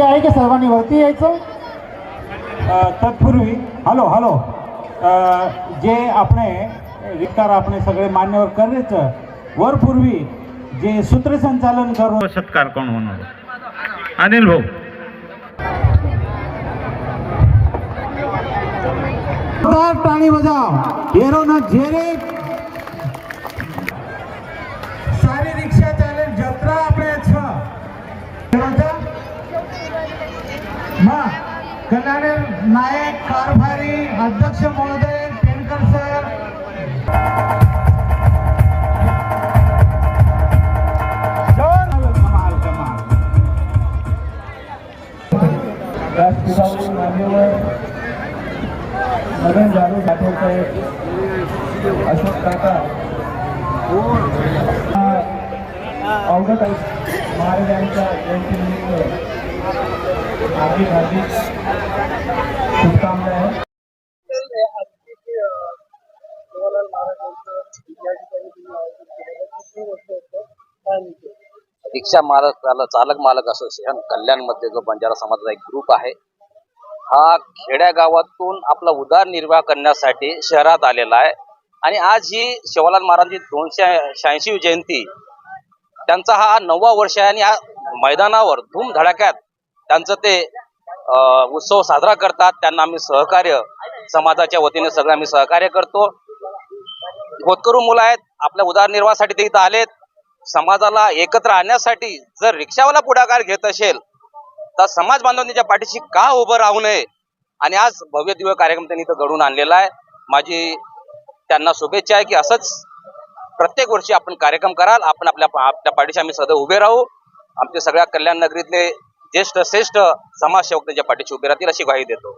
आहे की सर्वांनी वरती यायचं? तत्पूर्वी हॅलो हॅलो. जे आपण रिकार आपण सगळे मान्यवर करेच. वरपूर्वी जे सूत्रसंचालन करू सत्कार कोण होणार? अनिल भाऊ. प्राणी बजाव. येरो झेरे हा कल्याण नायक कारभारी अध्यक्ष महोदय पेनकर सर. नवीन कमाल राष्ट्रपितावरील मान्यवर जाधव साहेब अशोक काका अवगत महाराजांच्या जयंतीनिमित्त हार्दिक हार्दिक शुभकामना आहे. रिक्षा मालक चालक चालक मालक असोसिएशन कल्याणमध्ये जो बंजारा समाजाचा एक ग्रुप आहे हा खेड्या गावातून आपला उदरनिर्वाह करण्यासाठी शहरात आलेला आहे. आणि आज ही शिवलाल महाराजांची दोनशे शहाऐंशी जयंती त्यांचा हा नववा वर्ष आहे आणि या मैदानावर धूमधडाक्यात त्यांचं ते अं, उत्सव साजरा करतात. त्यांना आम्ही सहकार्य समाजाच्या वतीने सगळं आम्ही सहकार्य करतो. होतकरू मुलं आहेत. आपल्या उदरनिर्वाहासाठी ते इथं आलेत. समाजाला एकत्र आणण्यासाठी जर रिक्षावाला पुढाकार घेत असेल तर समाज बांधवांच्या पाठीशी का उभं राहू नये? आणि आज भव्य दिव्य कार्यक्रम त्यांनी इथं घडून आणलेला आहे. माझी त्यांना शुभेच्छा आहे की असंच प्रत्येक वर्षी आपण कार्यक्रम कराल. आपण आपल्या आपल्या पाठीशी आम्ही सदैव उभे राहू. आमच्या सगळ्या कल्याण नगरीतले ज्येष्ठ श्रेष्ठ समाजसेवक त्यांच्या पाठीशी उभे राहतील अशी ग्वाही देतो.